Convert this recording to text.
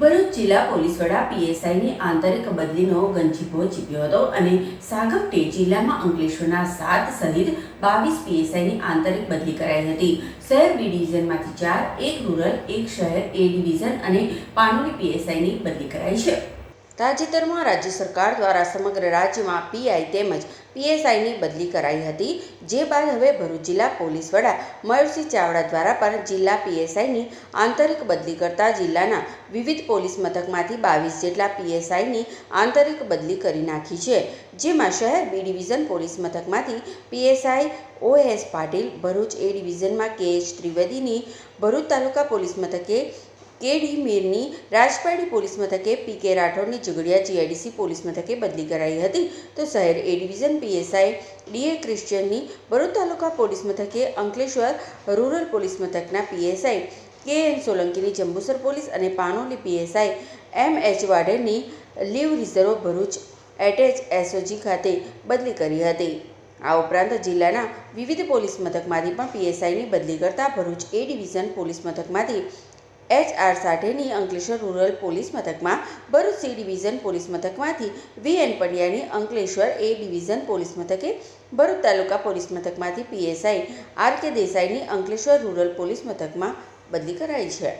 ભરૂચ જિલ્લા પોલીસ વડા પીએસઆઈની આંતરિક બદલીનો ગંજીફો ચીપ્યો હતો અને સાગપટે જિલ્લામાં અંકલેશ્વરના સાત સહિત બાવીસ પીએસઆઈની આંતરિક બદલી કરાઈ હતી. શહેર બી ડિવિઝનમાંથી ચાર, એક રૂરલ, એક શહેર, એ ડિવિઝન અને પાનોલી પીએસઆઈની બદલી કરાઈ છે. તાજેતરમાં રાજ્ય સરકાર દ્વારા સમગ્ર રાજ્યમાં પીઆઈ તેમજ પીએસઆઈની બદલી કરાઈ હતી, જે બાદ હવે ભરૂચ જિલ્લા પોલીસ વડા મયુરસિંહ ચાવડા દ્વારા પણ જિલ્લા પીએસઆઈની આંતરિક બદલી કરતા જિલ્લાના વિવિધ પોલીસ મથકમાંથી બાવીસ જેટલા પીએસઆઈની આંતરિક બદલી કરી નાખી છે, જેમાં શહેર બી ડિવિઝન પોલીસ મથકમાંથી PSI OS Patil, Bharuch A ડિવિઝનમાં કે એચ ત્રિવેદીની, ભરૂચ તાલુકા પોલીસ મથકે કેડી મીરની રાજપાડી પોલીસ મથકે પી કે રાઠોડની ઝઘડિયા જીઆઈડીસી પોલીસ મથકે બદલી કરાઈ હતી. તો શહેર એ ડિવિઝન પીએસઆઈ ડીએ ક્રિશ્ચિયનની ભરૂચ તાલુકા પોલીસ મથકે અંકલેશ્વર રૂરલ પોલીસ મથકના પીએસઆઈ કે એન સોલંકીની જંબુસર પોલીસ અને Panoli PSI M H વાડેની leave reserve Bharuch attach SOG ખાતે બદલી કરી હતી. આ ઉપરાંત જિલ્લાના વિવિધ પોલીસ મથકમાંથી પણ પીએસઆઈની બદલી કરતા ભરૂચ એ ડિવિઝન પોલીસ મથકમાંથી એચ આર સાઠેની અંકલેશ્વર રૂરલ પોલીસ મથકમાં ભરૂચ સી ડિવિઝન પોલીસ મથકમાંથી વી એન પંડ્યાની અંકલેશ્વર એ ડિવિઝન પોલીસ મથકે, ભરૂચ તાલુકા પોલીસ મથકમાંથી પીએસઆઈ આર કે દેસાઈની અંકલેશ્વર રૂરલ પોલીસ મથકમાં બદલી કરાઈ છે.